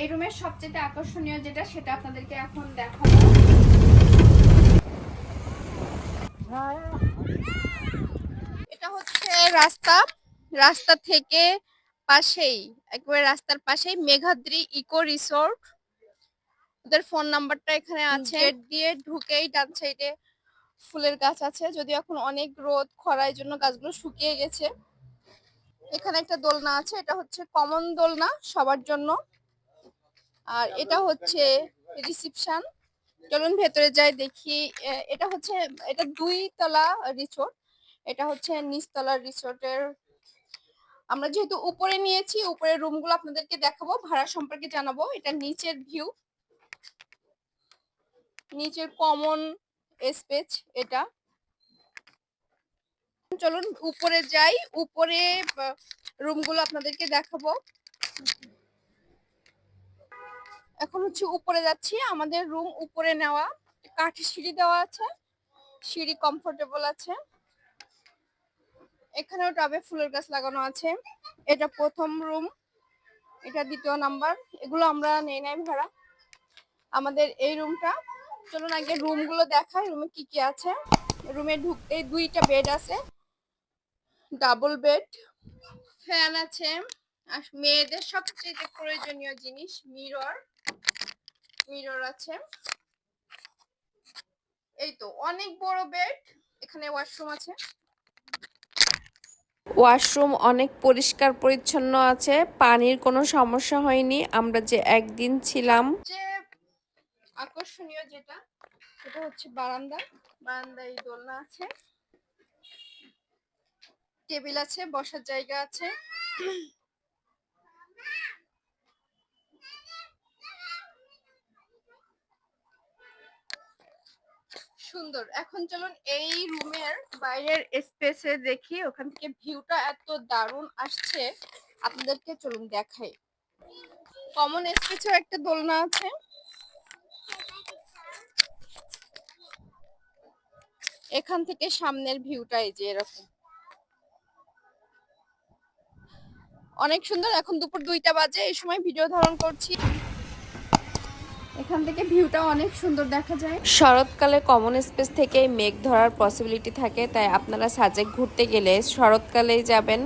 এই রুমের সবচেয়ে আকর্ষণীয় যেটা, সেটা আপনাদেরকে এখন দেখাবো। এটা হচ্ছে রাস্তা। রাস্তা থেকে পাশেই, একবারে রাস্তার পাশেই মেঘাদ্রি ইকো রিসোর্ট। ওদের ফোন নাম্বারটা এখানে আছে। গেট দিয়ে ঢুকেই ডান সাইডে ফুলের গাছ আছে। যদি এখন অনেক রোদ, খরার জন্য গাছগুলো শুকিয়ে গেছে। এখানে একটা দোলনা আছে, এটা হচ্ছে কমন দোলনা সবার জন্য। আর এটা হচ্ছে রিসিপশন। চলুন ভেতরে যাই, দেখি এটা হচ্ছে, এটা দুই তলা রিসোর্ট। এটা হচ্ছে নিচতলা রিসোর্টের। আমরা যেহেতু উপরে নিয়েছি, উপরের রুমগুলো আপনাদেরকে দেখাবো, ভাড়া সম্পর্কে জানাব। এটা নিচের ভিউ। নিচের কমন স্পেস এটা। চলুন উপরে যাই, উপরে রুমগুলো আপনাদেরকে দেখাবো। এখন হচ্ছে উপরে যাচ্ছি, আমাদের রুম উপরে নেওয়া। কাঠের সিঁড়ি দেওয়া আছে, সিঁড়ি কমফোর্টেবল আছে। এখানেও টবে ফুলের গাছ লাগানো আছে। এটা প্রথম রুম এটা দ্বিতীয় নাম্বার এগুলো আমরা নেই নাই ভাড়া। আমাদের এই রুমটা চলুন আগে রুমগুলো দেখাই রুমে কি কি আছে। রুমে ঢুকতেই দুইটা বেড আছে। ডাবল বেড ফ্যান আছে। আর মেয়েদের সবচেয়ে প্রয়োজনীয় জিনিস মিরর মিরর আছে। এই তো অনেক বড় বেড এখানে ওয়াশরুম আছে। ওয়াশরুম অনেক পরিষ্কার পরিচ্ছন্ন আছে পানির কোনো সমস্যা হয়নি। আমরা যে একদিন ছিলাম। যে আকর্ষণীয় যেটা সেটা হচ্ছে বারান্দা। বারান্দায় দোলনা আছে। টেবিল আছে বসার জায়গা আছে। সুন্দর। এখন চলুন এই রুমের বাইরের স্পেসে দেখি, ওখান থেকে ভিউটা এত দারুণ আসছে। আপনাদেরকে চলুন দেখাই। কমন স্পেসেও একটা দোলনা আছে। এখান থেকে সামনের ভিউটা এই যে এরকম। অনেক সুন্দর। এখন দুপুর দুইটা বাজে। এই সময় ভিডিও ধারণ করছি। এখান থেকে ভিউটা অনেক সুন্দর দেখা যায়। শরৎকালে কমন স্পেস থেকে মেঘ ধরার পসিবিলিটি থাকে, তাই আপনারা সাজেক ঘুরতে গেলে শরৎকালেই যাবেন।